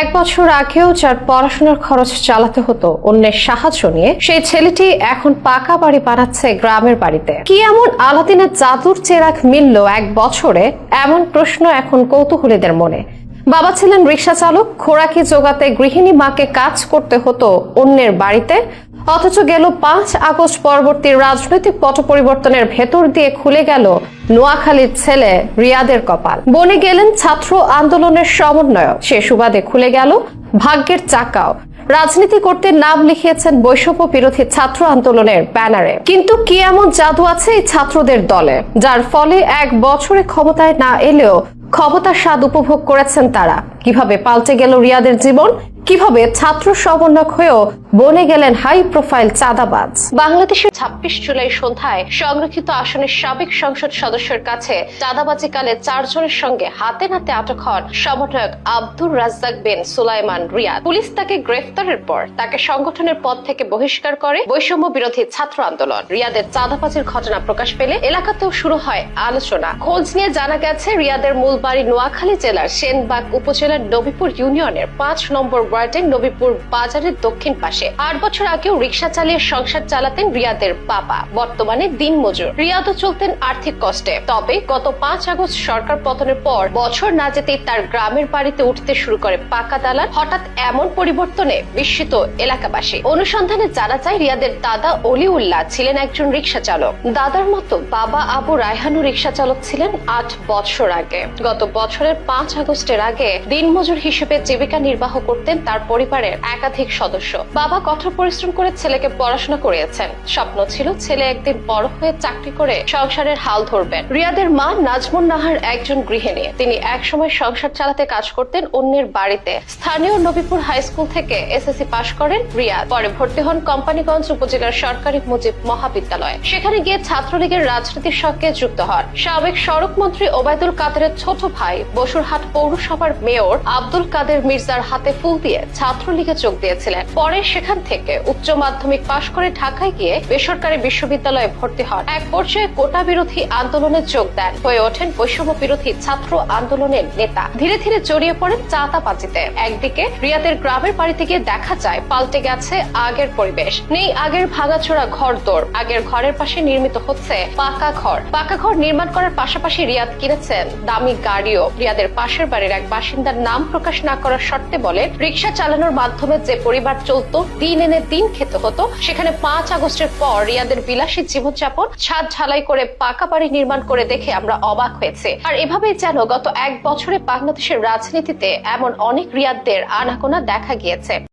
এক বছর আগেও যার পড়াশোনার খরচ চালাতে হতো অন্যের সাহায্য নিয়ে, সেই ছেলেটি এখন পাকা বাড়ি বানাচ্ছে গ্রামের বাড়িতে। কি এমন আলাদিনের জাদুর চেরাক মিলল এক বছরে? এমন প্রশ্ন এখন কৌতূহলীদের মনে। বাবা ছিলেন রিক্সা চালক, খোরাকি জোগাতে গৃহিণী মাকে কাজ করতে হতো অন্যের বাড়িতে। অথচ গেল পাঁচ আগস্ট পরবর্তী রাজনৈতিক পট পরিবর্তনের ভেতর দিয়ে খুলে গেল নোয়াখালীর ছেলে রিয়াদের কপাল। বনে গেলেন ছাত্র আন্দোলনের সমন্বয় সে সুবাদে খুলে গেল ভাগ্যের চাকাও। রাজনীতি করতে নাম লিখিয়েছেন বৈষম্য বিরোধী ছাত্র আন্দোলনের ব্যানারে। কিন্তু কি এমন জাদু আছে এই ছাত্রদের দলে, যার ফলে এক বছরে ক্ষমতায় না এলেও ক্ষমতার স্বাদ উপভোগ করেছেন তারা। কীভাবে পাল্টে গেল রিয়াদের জীবন কীভাবে ছাত্র সমন্বয়ক হয়েও বনে গেলেন হাই প্রোফাইল চাঁদাবাজ? বাংলাদেশের ছাব্বিশ জুলাই সন্ধ্যায় সংরক্ষিত আসনের সাবেক সংসদ সদস্যের কাছে চাঁদাবাজি কালে চারজনের সঙ্গে হাতে নাতে আটক হন সমন্বয়ক আব্দুর রাজ্জাক বিন সুলাইমান রিয়াদ। পুলিশ তাকে গ্রেফতারের পর তাকে সংগঠনের পদ থেকে বহিষ্কার করে বৈষম্য বিরোধী ছাত্র আন্দোলন। রিয়াদের চাঁদাবাজির ঘটনা প্রকাশ পেলে এলাকাতেও শুরু হয় আলোচনা। খোঁজ নিয়ে জানা গেছে, রিয়াদের মূল বাড়ি নোয়াখালী জেলার সেনবাগ উপজেলার নবীপুর ইউনিয়নের পাঁচ নম্বর ওয়ার্ডের নবীপুর বাজারের দক্ষিণ পাশে। আট বছর আগেও রিক্সা চালিয়ে সংসার চালাতেন রিয়াদের বাবা। বর্তমানে দিন মজুর রিয়াদও চলতেন আর্থিক কষ্টে। তবে গত পাঁচ আগস্ট সরকার পতনের পর বছর না যেতেই তার গ্রামের বাড়িতে উঠতে শুরু করে পাকা দালান হঠাৎ এমন পরিবর্তনে বিস্মিত এলাকাবাসী। অনুসন্ধানে জানা যায়, রিয়াদের দাদা অলিউল্লাহ ছিলেন একজন রিক্সা চালক। দাদার মতো বাবা আবু রায়হানু রিক্সা চালক ছিলেন আট বছর আগে। গত বছরের পাঁচ আগস্টের আগে দিনমজুর হিসেবে জীবিকা নির্বাহ করতেন তার পরিবারের একাধিক সদস্য। বাবা কঠোর পরিশ্রম করে ছেলেকে পড়াশোনা করিয়েছেন। স্বপ্ন ছিল ছেলে একদিন বড় হয়ে চাকরি করে সংসারের হাল ধরবেন। রিয়াদের মা নাজমুন নাহার একজন গৃহিণী। তিনি একসময় সংসার চালাতে কাজ করতেন অন্যের বাড়িতে। স্থানীয় নবীপুর হাই স্কুল থেকে এসএসসি পাশ করেন রিয়াদ। পরে ভর্তি হন কোম্পানিগঞ্জ উপজেলার সরকারি মুজিব মহাবিদ্যালয়। সেখানে গিয়ে ছাত্রলীগের রাজনীতির সঙ্গে যুক্ত হন। সাবেক সড়ক মন্ত্রী ওবায়দুল কাদেরের ছোট ভাই বসুরহাট পৌরসভার মেয়র আব্দুল কাদের মির্জার হাতে ফুল দিয়ে ছাত্রলীগে যোগ দিয়েছিলেন। পরে সেখান থেকে উচ্চ মাধ্যমিক পাশ করে ঢাকায় গিয়ে বেসরকারি বিশ্ববিদ্যালয়ে ভর্তি হন। এক পর্যায়ে কোটা বিরোধী আন্দোলনে যোগ দেন। হয়ে ওঠেন বৈষম্য বিরোধী ছাত্র আন্দোলনের নেতা। ধীরে ধীরে জড়িয়ে পড়েন চাঁদাবাজিতে। একদিকে রিয়াদের গ্রামের বাড়িতে গিয়ে দেখা যায়, পাল্টে গেছে আগের পরিবেশ। নেই আগের ভাঙাচোরা ঘর দৌড় আগের ঘরের পাশে নির্মিত হচ্ছে পাকা ঘর। পাকা ঘর নির্মাণ করার পাশাপাশি রিয়াদ কিনেছেন দামি গাড়িও। রিয়াদের পাশের বাড়ির এক বাসিন্দার নাম প্রকাশ না করার শর্তে বলে রিক্সা চালানোর মাধ্যমে যে পরিবার চলত, দিন এনে দিন খেতে হতো, সেখানে পাঁচ আগস্টের পর রিয়াদের বিলাসী জীবনযাপন ছাদ ঝালাই করে পাকা বাড়ি নির্মাণ করে দেখে আমরা অবাক হয়েছে। আর এভাবেই যেন গত এক বছরে বাংলাদেশের রাজনীতিতে এমন অনেক রিয়াদদের আনাগোনা দেখা গিয়েছে।